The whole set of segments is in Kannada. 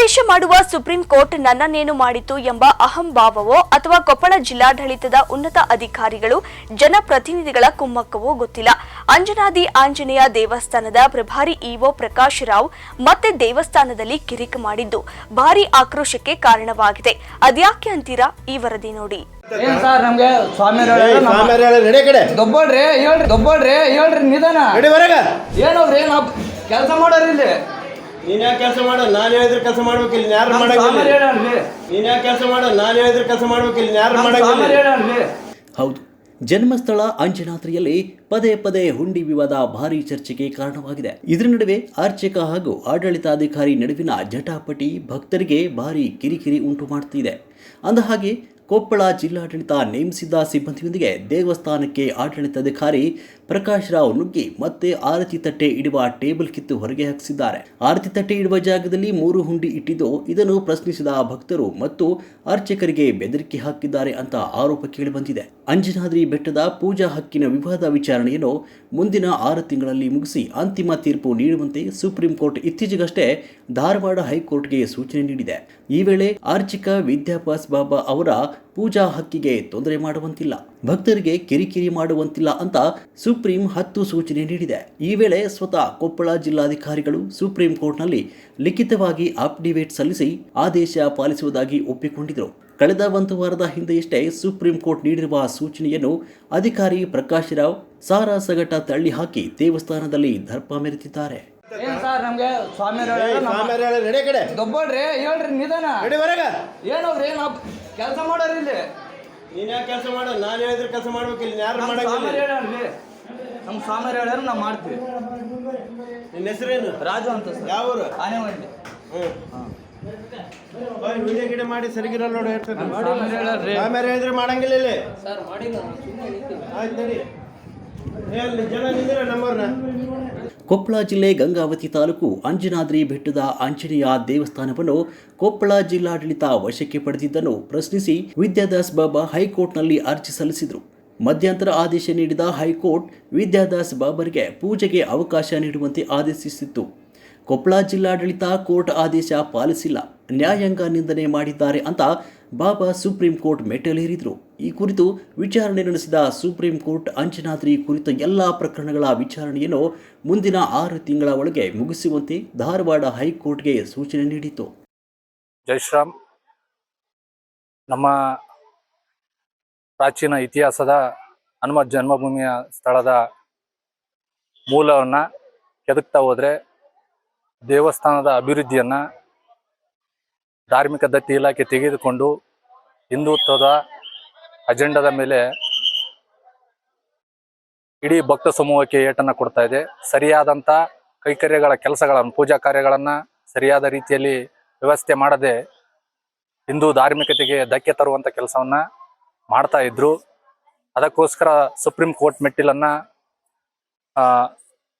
ಆದೇಶ ಮಾಡುವ ಸುಪ್ರೀಂ ಕೋರ್ಟ್ ನನ್ನನ್ನೇನು ಮಾಡಿತು ಎಂಬ ಅಹಂಭಾವವೋ ಅಥವಾ ಕೊಪ್ಪಳ ಜಿಲ್ಲಾಡಳಿತದ ಉನ್ನತ ಅಧಿಕಾರಿಗಳು ಜನಪ್ರತಿನಿಧಿಗಳ ಕುಮ್ಮಕ್ಕವೋ ಗೊತ್ತಿಲ್ಲ. ಅಂಜನಾದಿ ಆಂಜನೇಯ ದೇವಸ್ಥಾನದ ಪ್ರಭಾರಿ ಇಒ ಪ್ರಕಾಶ್ ರಾವ್ ಮತ್ತೆ ದೇವಸ್ಥಾನದಲ್ಲಿ ಕಿರಿಕ್ ಮಾಡಿದ್ದು ಭಾರಿ ಆಕ್ರೋಶಕ್ಕೆ ಕಾರಣವಾಗಿದೆ. ಅದ್ಯಾಕೆ ಅಂತೀರಾ ಈ ವರದಿ ನೋಡಿ. ಕೆಲಸ ಮಾಡೋರಿ ಇಲ್ಲಿ ನೀನ್ ಯಾಕೆ ಕೆಲಸ ಮಾಡೋ? ನಾನು ಹೇಳಿದ್ರೆ ಕೆಲಸ ಯಾರು ಮಾಡಂಗಿಲ್ಲ? ಸ್ವಾಮಿಯವ್ರು ಹೇಳಲ್ರಿ ನೀನ್ ಯಾಕೆ ಕೆಲಸ ಮಾಡೋ? ನಾನು ಹೇಳಿದ್ರೆ ಕೆಲಸ ಯಾರು ಮಾಡಂಗಿಲ್ಲ ಸ್ವಾಮಿಯವ್ರು ಹೇಳಲ್ರಿ ಹೌದು. ಜನ್ಮಸ್ಥಳ ಅಂಜನಾತ್ರಿಯಲ್ಲಿ ಪದೇ ಪದೇ ಹುಂಡಿ ವಿವಾದ ಭಾರಿ ಚರ್ಚೆಗೆ ಕಾರಣವಾಗಿದೆ. ಇದರ ನಡುವೆ ಅರ್ಚಕ ಹಾಗೂ ಆಡಳಿತಾಧಿಕಾರಿ ನಡುವಿನ ಜಟಾಪಟಿ ಭಕ್ತರಿಗೆ ಭಾರಿ ಕಿರಿಕಿರಿ ಉಂಟು ಮಾಡ್ತಿದೆ. ಅಂದಹಾಗೆ ಕೊಪ್ಪಳ ಜಿಲ್ಲಾಡಳಿತ ನೇಮಿಸಿದ್ದ ಸಿಬ್ಬಂದಿಯೊಂದಿಗೆ ದೇವಸ್ಥಾನಕ್ಕೆ ಆಡಳಿತಾಧಿಕಾರಿ ಪ್ರಕಾಶ್ ರಾವ್ ನುಗ್ಗಿ ಮತ್ತೆ ಆರತಿ ತಟ್ಟೆ ಇಡುವ ಟೇಬಲ್ ಕಿತ್ತು ಹೊರಗೆ ಹಾಕಿಸಿದ್ದಾರೆ. ಆರತಿ ತಟ್ಟೆ ಇಡುವ ಜಾಗದಲ್ಲಿ ಮೂರು ಹುಂಡಿ ಇಟ್ಟಿದ್ದು ಇದನ್ನು ಪ್ರಶ್ನಿಸಿದ ಭಕ್ತರು ಮತ್ತು ಅರ್ಚಕರಿಗೆ ಬೆದರಿಕೆ ಹಾಕಿದ್ದಾರೆ ಅಂತ ಆರೋಪ ಕೇಳಿಬಂದಿದೆ ಅಂಜನಾದ್ರಿ ಬೆಟ್ಟದ ಪೂಜಾ ಹಕ್ಕಿನ ವಿವಾದ ವಿಚಾರಣೆಯನ್ನು ಮುಂದಿನ ಆರು ತಿಂಗಳಲ್ಲಿ ಮುಗಿಸಿ ಅಂತಿಮ ತೀರ್ಪು ನೀಡುವಂತೆ ಸುಪ್ರೀಂ ಕೋರ್ಟ್ ಇತ್ತೀಚೆಗಷ್ಟೇ ಧಾರವಾಡ ಹೈಕೋರ್ಟ್ಗೆ ಸೂಚನೆ ನೀಡಿದೆ. ಈ ವೇಳೆ ಆರ್ಚಿಕ ವಿದ್ಯಾಪಾಸ್ ಬಾಬಾ ಅವರ ಪೂಜಾ ಹಕ್ಕಿಗೆ ತೊಂದರೆ ಮಾಡುವಂತಿಲ್ಲ ಭಕ್ತರಿಗೆ ಕಿರಿಕಿರಿ ಮಾಡುವಂತಿಲ್ಲ ಅಂತ ಸುಪ್ರೀಂ ಹತ್ತು ಸೂಚನೆ ನೀಡಿದೆ. ಈ ವೇಳೆ ಸ್ವತಃ ಕೊಪ್ಪಳ ಜಿಲ್ಲಾಧಿಕಾರಿಗಳು ಸುಪ್ರೀಂ ಕೋರ್ಟ್ನಲ್ಲಿ ಲಿಖಿತವಾಗಿ ಅಫಿಡವಿಟ್ ಸಲ್ಲಿಸಿ ಆದೇಶ ಪಾಲಿಸುವುದಾಗಿ ಒಪ್ಪಿಕೊಂಡಿದ್ದರು ಕಳೆದ ಒಂದು ವಾರದ ಹಿಂದೆಯಷ್ಟೇ ಸುಪ್ರೀಂ ಕೋರ್ಟ್ ನೀಡಿರುವ ಸೂಚನೆಯನ್ನು ಅಧಿಕಾರಿ ಪ್ರಕಾಶ್ ರಾವ್ ಸಾರಾ ಸಗಟ ತಳ್ಳಿ ಹಾಕಿ ದೇವಸ್ಥಾನದಲ್ಲಿ ದರ್ಪ ಮೆರೆತಿದ್ದಾರೆ ಏನ್ ಸರ್ ನಮ್ಗೆ ದೊಬ್ಬಳ್ರಿ ಹೇಳ್ರಿ ನಿಧಾನ. ಏನವ್ರಿ ಕೆಲಸ ಮಾಡೋರಿ ಇಲ್ಲಿ. ನೀನ್ ಯಾಕೆ ಕೆಲಸ ಮಾಡು? ನಾನು ಹೇಳಿದ್ರೆ ಕೆಲಸ ಮಾಡ್ಬೇಕು ಇಲ್ಲಿ. ಯಾರು ನಮ್ ಮಾಡಂಗಿಲ್ಲ ಸ್ವಾಮಿಯವ್ರು ನಮ್ಮ ನಮ್ ಸ್ವಾಮಿಯವ್ರು ಹೇಳ್ಯಾರ ನಾವು ಮಾಡ್ತೀವಿ. ನಿನ್ನ ಹೆಸರೇನು ರಾಜು ಅಂತ ಸರ್. ಯಾವ ಊರು? ಆನೆಮಂಡಿ ಹ್ಮ್. ವಿಡಿಯೋ ಗಿಡ ಮಾಡಿ ಸರಿಗಿರಲ್ಲ ನೋಡಿ ಹೇಳ್ತಾರೆ ಸ್ವಾಮಿಯವ್ರು ಹೇಳ್ಯಾರ್ರಿ ಆಮೇಲೆ ಹೇಳಿದ್ರೆ ಮಾಡಂಗಿಲ್ಲ ಇಲ್ಲಿ. ಆಯ್ತು ನಡಿ ಏ, ಅಲ್ಲಿ ಜನ ನಿಂದಿರ ನಮ್ಮವ್ರನ್ನ? ಕೊಪ್ಪಳ ಜಿಲ್ಲೆ ಗಂಗಾವತಿ ತಾಲೂಕು ಅಂಜನಾದ್ರಿ ಬೆಟ್ಟದ ಆಂಜನೇಯ ದೇವಸ್ಥಾನವನ್ನು ಕೊಪ್ಪಳ ಜಿಲ್ಲಾಡಳಿತ ವಶಕ್ಕೆ ಪಡೆದಿದ್ದನ್ನು ಪ್ರಶ್ನಿಸಿ ವಿದ್ಯಾದಾಸ್ ಬಾಬಾ ಹೈಕೋರ್ಟ್ನಲ್ಲಿ ಅರ್ಜಿ ಸಲ್ಲಿಸಿದರು. ಮಧ್ಯಂತರ ಆದೇಶ ನೀಡಿದ ಹೈಕೋರ್ಟ್ ವಿದ್ಯಾದಾಸ್ ಬಾಬರಿಗೆ ಪೂಜೆಗೆ ಅವಕಾಶ ನೀಡುವಂತೆ ಆದೇಶಿಸಿತ್ತು. ಕೊಪ್ಪಳ ಜಿಲ್ಲಾಡಳಿತ ಕೋರ್ಟ್ ಆದೇಶ ಪಾಲಿಸಿಲ್ಲ. ನ್ಯಾಯಾಂಗ ನಿಂದನೆ ಮಾಡಿದ್ದಾರೆ ಅಂತ ಬಾಬಾ ಸುಪ್ರೀಂ ಕೋರ್ಟ್ ಮೆಟ್ಟಲೇರಿದ್ರು. ಈ ಕುರಿತು ವಿಚಾರಣೆ ನಡೆಸಿದ ಸುಪ್ರೀಂ ಕೋರ್ಟ್ ಅಂಜನಾದ್ರಿ ಕುರಿತ ಎಲ್ಲ ಪ್ರಕರಣಗಳ ವಿಚಾರಣೆಯನ್ನು ಮುಂದಿನ ಆರು ತಿಂಗಳ ಒಳಗೆ ಮುಗಿಸುವಂತೆ ಧಾರವಾಡ ಹೈಕೋರ್ಟ್ಗೆ ಸೂಚನೆ ನೀಡಿತು ಜೈ ಶ್ರೀರಾಮ್. ನಮ್ಮ ಪ್ರಾಚೀನ ಇತಿಹಾಸದ ಹನುಮ ಜನ್ಮಭೂಮಿಯ ಸ್ಥಳದ ಮೂಲವನ್ನು ಕೆದಕ್ತಾ ಹೋದರೆ ದೇವಸ್ಥಾನದ ಅಭಿವೃದ್ಧಿಯನ್ನು ಧಾರ್ಮಿಕ ದತ್ತಿ ಇಲಾಖೆ ತೆಗೆದುಕೊಂಡು ಹಿಂದುತ್ವದ ಅಜೆಂಡಾದ ಮೇಲೆ ಇಡೀ ಭಕ್ತ ಸಮೂಹಕ್ಕೆ ಏಟನ್ನು ಕೊಡ್ತಾ ಇದೆ. ಸರಿಯಾದಂಥ ಕೈಕರ್ಯಗಳ ಕೆಲಸಗಳನ್ನು, ಪೂಜಾ ಕಾರ್ಯಗಳನ್ನು ಸರಿಯಾದ ರೀತಿಯಲ್ಲಿ ವ್ಯವಸ್ಥೆ ಮಾಡದೆ ಹಿಂದೂ ಧಾರ್ಮಿಕತೆಗೆ ಧಕ್ಕೆ ತರುವಂತ ಕೆಲಸವನ್ನ ಮಾಡ್ತಾ ಇದ್ರು. ಅದಕ್ಕೋಸ್ಕರ ಸುಪ್ರೀಂ ಕೋರ್ಟ್ ಮೆಟ್ಟಿಲನ್ನ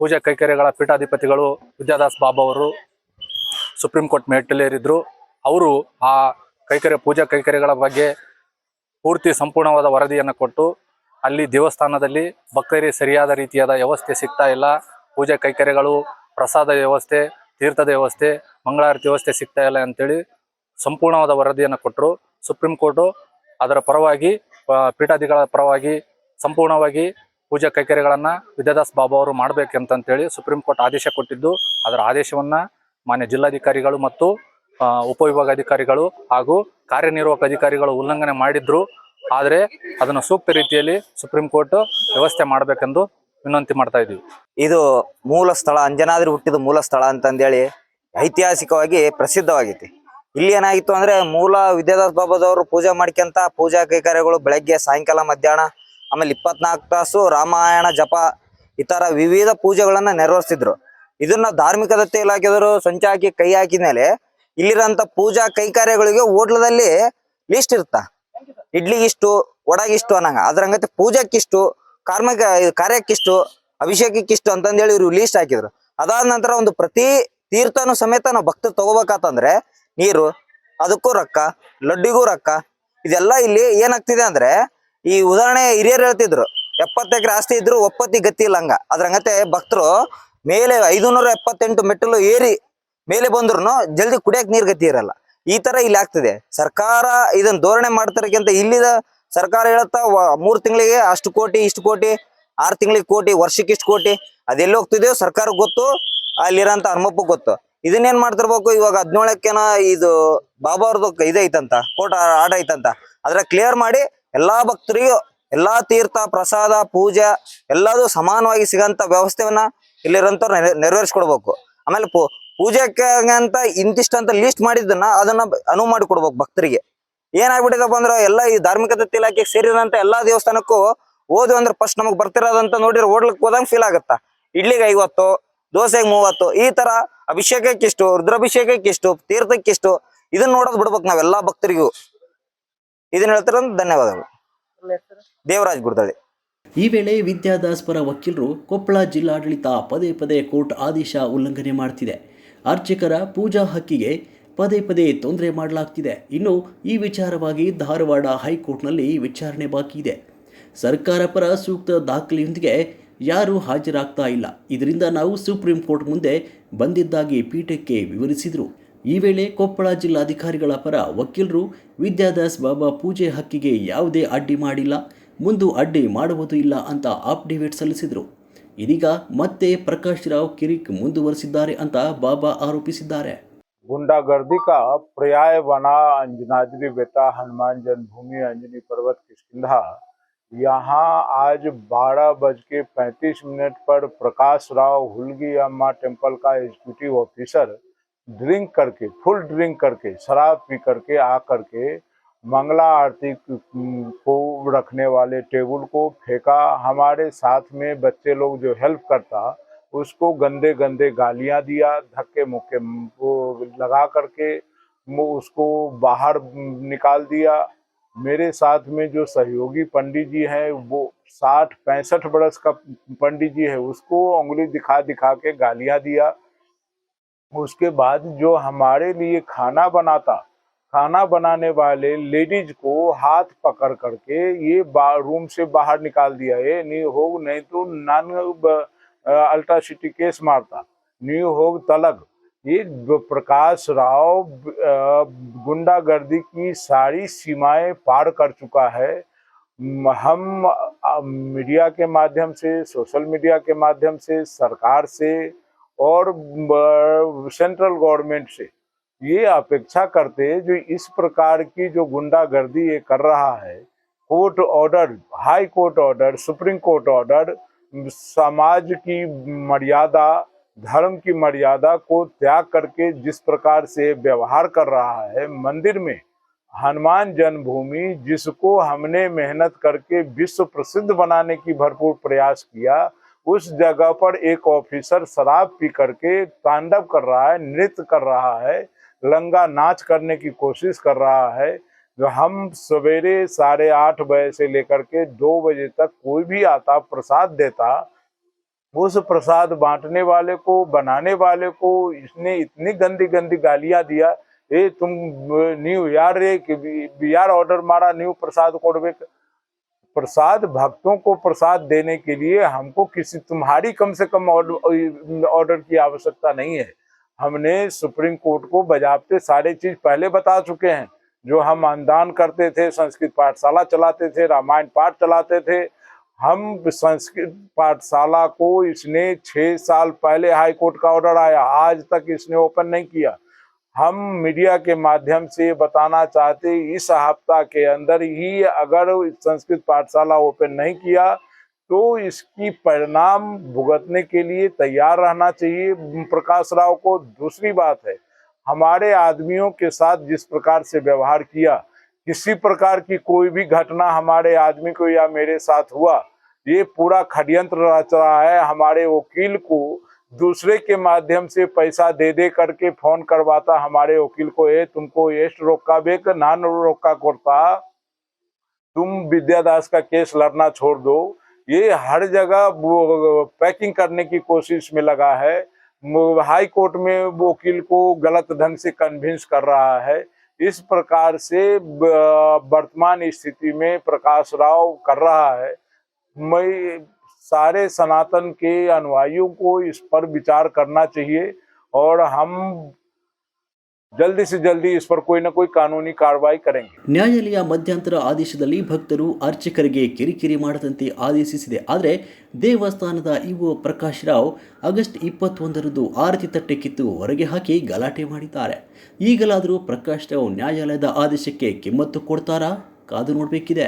ಪೂಜಾ ಕೈಕರ್ಯಗಳ ಪೀಠಾಧಿಪತಿಗಳು ವಿದ್ಯಾದಾಸ್ ಬಾಬಾ ಅವರು ಸುಪ್ರೀಂ ಕೋರ್ಟ್ ಮೆಟ್ಟಿಲೇರಿದ್ರು. ಅವರು ಆ ಕೈಕರ್ಯ ಪೂಜಾ ಕೈಕರ್ಯಗಳ ಬಗ್ಗೆ ಪೂರ್ತಿ ಸಂಪೂರ್ಣವಾದ ವರದಿಯನ್ನು ಕೊಟ್ಟು ಅಲ್ಲಿ ದೇವಸ್ಥಾನದಲ್ಲಿ ಭಕ್ತರಿಗೆ ಸರಿಯಾದ ರೀತಿಯಾದ ವ್ಯವಸ್ಥೆ ಸಿಗ್ತಾ ಇಲ್ಲ. ಪೂಜಾ ಕೈಕರ್ಯಗಳು ಪ್ರಸಾದ ವ್ಯವಸ್ಥೆ, ತೀರ್ಥದ ವ್ಯವಸ್ಥೆ, ಮಂಗಳಾರತಿ ವ್ಯವಸ್ಥೆ ಸಿಗ್ತಾ ಇಲ್ಲ ಅಂತೇಳಿ ಸಂಪೂರ್ಣವಾದ ವರದಿಯನ್ನು ಕೊಟ್ಟರು. ಸುಪ್ರೀಂ ಕೋರ್ಟು ಅದರ ಪರವಾಗಿ ಪೀಠಾಧಿಗಳ ಪರವಾಗಿ ಸಂಪೂರ್ಣವಾಗಿ ಪೂಜಾ ಕೈಕರ್ಯಗಳನ್ನು ವಿದ್ಯಾದಾಸ್ ಬಾಬಾ ಅವರು ಮಾಡಬೇಕಂತಂತೇಳಿ ಸುಪ್ರೀಂ ಕೋರ್ಟ್ ಆದೇಶ ಕೊಟ್ಟಿದ್ದು. ಅದರ ಆದೇಶವನ್ನು ಮಾನ್ಯ ಜಿಲ್ಲಾಧಿಕಾರಿಗಳು ಮತ್ತು ಉಪವಿಭಾಗಾಧಿಕಾರಿಗಳು ಹಾಗೂ ಕಾರ್ಯನಿರ್ವಾಹಕ ಅಧಿಕಾರಿಗಳು ಉಲ್ಲಂಘನೆ ಮಾಡಿದ್ರು. ಆದರೆ ಅದನ್ನು ಸೂಕ್ತ ರೀತಿಯಲ್ಲಿ ಸುಪ್ರೀಂ ಕೋರ್ಟ್ ವ್ಯವಸ್ಥೆ ಮಾಡಬೇಕೆಂದು ವಿನಂತಿ ಮಾಡ್ತಾ ಇದ್ದೀವಿ. ಇದು ಮೂಲ ಸ್ಥಳ, ಅಂಜನಾದ್ರಿ ಹುಟ್ಟಿದ ಮೂಲ ಸ್ಥಳ ಅಂತಂದೇಳಿ ಐತಿಹಾಸಿಕವಾಗಿ ಪ್ರಸಿದ್ಧವಾಗೈತಿ. ಇಲ್ಲಿ ಏನಾಗಿತ್ತು ಅಂದ್ರೆ ಮೂಲ ವಿದ್ಯಾದಾಸ್ ಬಾಬಾದವರು ಪೂಜೆ ಮಾಡ್ಕೊಂತ ಪೂಜಾ ಕೈಕಾರ್ಯಗಳು ಬೆಳಗ್ಗೆ ಸಾಯಂಕಾಲ ಮಧ್ಯಾಹ್ನ, ಆಮೇಲೆ ಇಪ್ಪತ್ನಾಲ್ಕು ತಾಸು ರಾಮಾಯಣ, ಜಪ ಇತರ ತರ ವಿವಿಧ ಪೂಜೆಗಳನ್ನ ನೆರವೇರಿಸ್ತಿದ್ರು ಇದನ್ನ ಧಾರ್ಮಿಕ ದತ್ತಿ ಇಲಾಖೆದವರು ಸಂಚಾಕಿ ಕೈ ಹಾಕಿದ ಮೇಲೆ ಇಲ್ಲಿರೋಂಥ ಪೂಜಾ ಕೈಕಾರ್ಯಗಳಿಗೆ ಹೋಟ್ಲದಲ್ಲಿ ಲಿಸ್ಟ್ ಇರುತ್ತ? ಇಡ್ಲಿಗಿಷ್ಟು ಒಡಗಿಷ್ಟು ಅನ್ನಂಗ. ಅದ್ರಂಗತೆ ಪೂಜಕ್ಕಿಷ್ಟು ಕಾರ್ಮಿಕ, ಕಾರ್ಯಕ್ಕಿಷ್ಟು ಅಭಿಷೇಕಕ್ಕಿಷ್ಟು ಅಂತಂದೇಳಿ ಇವ್ರು ಲೀಸ್ಟ್ ಹಾಕಿದ್ರು. ಅದಾದ ನಂತರ ಒಂದು ಪ್ರತಿ ತೀರ್ಥನು ಸಮೇತ ನಾವು ಭಕ್ತರು ತಗೋಬೇಕಂತಂದ್ರೆ ನೀರು, ಅದಕ್ಕೂ ರೊಕ್ಕ, ಲಡ್ಡಿಗೂ ರೊಕ್ಕ, ಇದೆಲ್ಲ ಇಲ್ಲಿ ಏನಾಗ್ತಿದೆ ಅಂದ್ರೆ ಈ ಉದಾಹರಣೆ ಹಿರಿಯರು ಹೇಳ್ತಿದ್ರು. ಎಪ್ಪತ್ತು ಎಕರೆ ಆಸ್ತಿ ಇದ್ರು ಒಪ್ಪತ್ತಿ ಗತಿ ಇಲ್ಲ ಹಂಗ. ಅದ್ರಂಗತೆ ಭಕ್ತರು ಮೇಲೆ ಐದುನೂರ ಎಪ್ಪತ್ತೆಂಟು ಮೆಟ್ಟಲು ಏರಿ ಮೇಲೆ ಬಂದ್ರು ಜಲ್ದಿ ಕುಡಿಯಕ್ ನೀರ್ ಗತಿ ಇರಲ್ಲ. ಈ ತರ ಇಲ್ಲಿ ಆಗ್ತದೆ. ಸರ್ಕಾರ ಇದನ್ನ ಧೋರಣೆ ಮಾಡ್ತಾರಕ್ಕಿಂತ ಇಲ್ಲಿದ ಸರ್ಕಾರ ಹೇಳ್ತಾ ಮೂರ್ ತಿಂಗಳಿಗೆ ಅಷ್ಟು ಕೋಟಿ, ಇಷ್ಟು ಕೋಟಿ, ಆರ್ ತಿಂಗಳಿಗೆ ಕೋಟಿ, ವರ್ಷಕ್ಕೆ ಇಷ್ಟು ಕೋಟಿ, ಅದೆಲ್ಲಿ ಹೋಗ್ತಿದೆಯೋ ಸರ್ಕಾರ ಗೊತ್ತು ಅಲ್ಲಿರೋಂತ ಹನುಮಪ್ಪ ಗೊತ್ತು. ಇದನ್ನೇನ್ ಮಾಡ್ತಿರ್ಬೇಕು, ಇವಾಗ ಹದಿನೇಳಕ್ಕೆನ ಇದು ಬಾಬಾ ಅವ್ರದ್ದು ಇದೈತಂತ ಕೋಟ ಆರ್ಡರ್ ಐತಂತ. ಅದ್ರ ಕ್ಲಿಯರ್ ಮಾಡಿ ಎಲ್ಲಾ ಭಕ್ತರಿಗೂ ಎಲ್ಲಾ ತೀರ್ಥ, ಪ್ರಸಾದ, ಪೂಜೆ, ಎಲ್ಲದೂ ಸಮಾನವಾಗಿ ಸಿಗಂತ ವ್ಯವಸ್ಥೆಯನ್ನ ಇಲ್ಲಿರೋಂಥವ್ರು ನೆರ ನೆರವೇರಿಸ್ಕೊಡ್ಬೇಕು. ಆಮೇಲೆ ಪೂ ಇಂತಿಷ್ಟ ಅಂತ ಲಿಸ್ಟ್ ಮಾಡಿದ್ದನ್ನ ಅದನ್ನ ಅನುವು ಮಾಡಿ ಕೊಡ್ಬೇಕು ಭಕ್ತರಿಗೆ. ಏನಾಗ್ಬಿಟ್ಟಿದಪ್ಪ ಅಂದ್ರೆ ಎಲ್ಲ ಈ ಧಾರ್ಮಿಕತೆ ಇಲಾಖೆಗೆ ಸೇರಿದಂತ ಎಲ್ಲಾ ದೇವಸ್ಥಾನಕ್ಕೂ ಓದು ಅಂದ್ರೆ ಫಸ್ಟ್ ನಮಗ್ ಬರ್ತಿರೋದಂತ ನೋಡಿದ್ರೆ ಓಡ್ಲಿಕ್ಕೆ ಹೋದಂಗ್ ಫೀಲ್ ಆಗತ್ತ? ಇಡ್ಲಿಗೆ ಐವತ್ತು, ದೋಸೆಗೆ ಮೂವತ್ತು, ಈ ತರ ಅಭಿಷೇಕಕ್ಕೆ ಇಷ್ಟು, ರುದ್ರಾಭಿಷೇಕಕ್ಕೆ ಇಷ್ಟು, ತೀರ್ಥಕ್ಕೆ ಇಷ್ಟು, ಇದನ್ನ ನೋಡೋದ್ ಬಿಡ್ಬೇಕು ನಾವೆಲ್ಲಾ ಭಕ್ತರಿಗೂ. ಇದನ್ನ ಹೇಳ್ತಾರ ಧನ್ಯವಾದಗಳು. ದೇವರಾಜ್ ಗುಡ್ದಳ್ಳಿ. ಈ ವೇಳೆ ವಿದ್ಯಾದಾಸ್ ಪರ ವಕೀಲರು ಕೊಪ್ಪಳ ಜಿಲ್ಲಾಡಳಿತ ಪದೇ ಪದೇ ಕೋರ್ಟ್ ಆದೇಶ ಉಲ್ಲಂಘನೆ ಮಾಡ್ತಿದೆ. ಅರ್ಚಕರ ಪೂಜಾ ಹಕ್ಕಿಗೆ ಪದೇ ಪದೇ ತೊಂದರೆ ಮಾಡಲಾಗ್ತಿದೆ. ಇನ್ನು ಈ ವಿಚಾರವಾಗಿ ಧಾರವಾಡ ಹೈಕೋರ್ಟ್ನಲ್ಲಿ ವಿಚಾರಣೆ ಬಾಕಿ ಇದೆ. ಸರ್ಕಾರ ಪರ ಸೂಕ್ತ ದಾಖಲೆಯೊಂದಿಗೆ ಯಾರೂ ಹಾಜರಾಗ್ತಾ ಇಲ್ಲ. ಇದರಿಂದ ನಾವು ಸುಪ್ರೀಂ ಕೋರ್ಟ್ ಮುಂದೆ ಬಂದಿದ್ದಾಗಿ ಪೀಠಕ್ಕೆ ವಿವರಿಸಿದರು. ಈ ವೇಳೆ ಕೊಪ್ಪಳ ಜಿಲ್ಲಾಧಿಕಾರಿಗಳ ಪರ ವಕೀಲರು, ವಿದ್ಯಾದಾಸ್ ಬಾಬಾ ಪೂಜೆ ಹಕ್ಕಿಗೆ ಯಾವುದೇ ಅಡ್ಡಿ ಮಾಡಿಲ್ಲ, ಮುಂದೂ ಅಡ್ಡಿ ಮಾಡುವುದು ಇಲ್ಲ ಅಂತ ಅಫಿಡವಿಟ್ ಸಲ್ಲಿಸಿದರು. ಇದೀಗ ಮತ್ತೆ ಪ್ರಕಾಶ್ ರಾವ್ ಕಿರಿಕ್ ಮುಂದುವರೆಸಿದ್ದಾರೆ ಅಂತ ಬಾಬಾ ಆರೋಪಿಸಿದ್ದಾರೆ गुंडागर्दी का पर्याय बना अंजनाद्री बेटा हनुमान जन्मभूमि अंजनी पर्वत किष्किंधा यहाँ आज बारह बज के पैंतीस मिनट पर प्रकाश राव हुलगी अम्मा टेम्पल का एग्जीक्यूटिव ऑफिसर ड्रिंक करके फुल ड्रिंक करके शराब पी करके आ करके मंगला आरती को रखने वाले टेबल को फेंका। हमारे साथ में बच्चे लोग जो हेल्प करता, उसको गंदे गंदे गालियाँ दिया, धक्के मुक्के लगा करके उसको बाहर निकाल दिया। मेरे साथ में जो सहयोगी पंडित जी हैं, वो साठ पैंसठ बरस का पंडित जी है, उसको उंगली दिखा दिखा के गालियाँ दिया। उसके बाद जो हमारे लिए खाना बनाता खाना बनाने वाले लेडीज़ को हाथ पकड़ करके ये रूम से बाहर निकाल दिया ये नहीं हो नहीं तो नान अल्ट्रा सिटी केस मारता। न्यू होग, तलग। ये प्रकाश राव गुंडागर्दी की सारी सीमाएँ पार कर चुका है। हम मीडिया के माध्यम से, सोशल मीडिया के माध्यम से, सरकार से और सेंट्रल गवर्नमेंट से ये अपेक्षा करते जो इस प्रकार की जो गुंडागर्दी ये कर रहा है, court order, high court order, supreme court order, समाज की मर्यादा, धर्म की मर्यादा को त्याग करके जिस प्रकार से व्यवहार कर रहा है मंदिर में, हनुमान जन्मभूमि जिसको हमने मेहनत करके विश्व प्रसिद्ध बनाने की भरपूर प्रयास किया, उस जगह पर एक ऑफिसर शराब पी करके तांडव कर रहा है, नृत्य कर रहा है लंगा नाच करने की कोशिश कर रहा है, जो हम सवेरे साढ़े आठ बजे से लेकर के दो बजे तक कोई भी आता प्रसाद देता, उस प्रसाद बांटने वाले को, बनाने वाले को, इसने इतनी गंदी गंदी गालियाँ दिया, ए, तुम न्यू यार, रे, कि यार ऑर्डर मारा, न्यू प्रसाद कोडबे प्रसाद, भक्तों को प्रसाद देने के लिए हमको किसी, तुम्हारी कम से कम ऑर्डर की आवश्यकता नहीं है। हमने सुप्रीम कोर्ट को बजाबते सारे चीज़ पहले बता चुके हैं। जो हम अनुदान करते थे, संस्कृत पाठशाला चलाते थे, रामायण पाठ चलाते थे, हम संस्कृत पाठशाला को इसने छह साल पहले हाई कोर्ट का ऑर्डर आया, आज तक इसने ओपन नहीं किया। हम मीडिया के माध्यम से ये बताना चाहते, इस हफ़्ता के अंदर ही अगर संस्कृत पाठशाला ओपन नहीं किया तो इसकी परिणाम भुगतने के लिए तैयार रहना चाहिए प्रकाश राव को। दूसरी बात है, हमारे आदमियों के साथ जिस प्रकार से व्यवहार किया, किसी प्रकार की कोई भी घटना हमारे आदमी को या मेरे साथ हुआ, ये पूरा षड्यंत्र रच रहा है। हमारे वकील को दूसरे के माध्यम से पैसा दे दे करके फ़ोन करवाता हमारे वकील को, ए, तुमको एस्ट रोका बेक, नान रोका कोरता, तुम विद्यादास का केस लड़ना छोड़ दो। ये हर जगह पैकिंग करने की कोशिश में लगा है। हाई कोर्ट में वकील को गलत ढंग से कन्विंस कर रहा है। इस प्रकार से वर्तमान स्थिति में प्रकाश राव कर रहा है। मैं, सारे सनातन के अनुयायियों को इस पर विचार करना चाहिए और हम जल्दी से जल्दी इस पर कोई ना कोई कानूनी कार्रवाई करेंगे ನ್ಯಾಯಾಲಯ ಮಧ್ಯಂತರ ಆದೇಶದಲ್ಲಿ ಭಕ್ತರು ಅರ್ಚಕರಿಗೆ ಕಿರಿಕಿರಿ ಮಾಡದಂತೆ ಆದೇಶಿಸಿದೆ ಆದರೆ ದೇವಸ್ಥಾನದ ಇಒ ಪ್ರಕಾಶ್ ರಾವ್ ಆಗಸ್ಟ್ ಇಪ್ಪತ್ತೊಂದರಂದು ಆರತಿ ತಟ್ಟೆ ಕಿತ್ತು ಹೊರಗೆ ಹಾಕಿ ಗಲಾಟೆ ಮಾಡಿದ್ದಾರೆ ಈಗಲಾದರೂ ಪ್ರಕಾಶ್ ರಾವ್ ನ್ಯಾಯಾಲಯದ ಆದೇಶಕ್ಕೆ ಕಿಮ್ಮತ್ತು ಕೊಡ್ತಾರಾ ಕಾದು ನೋಡಬೇಕಿದೆ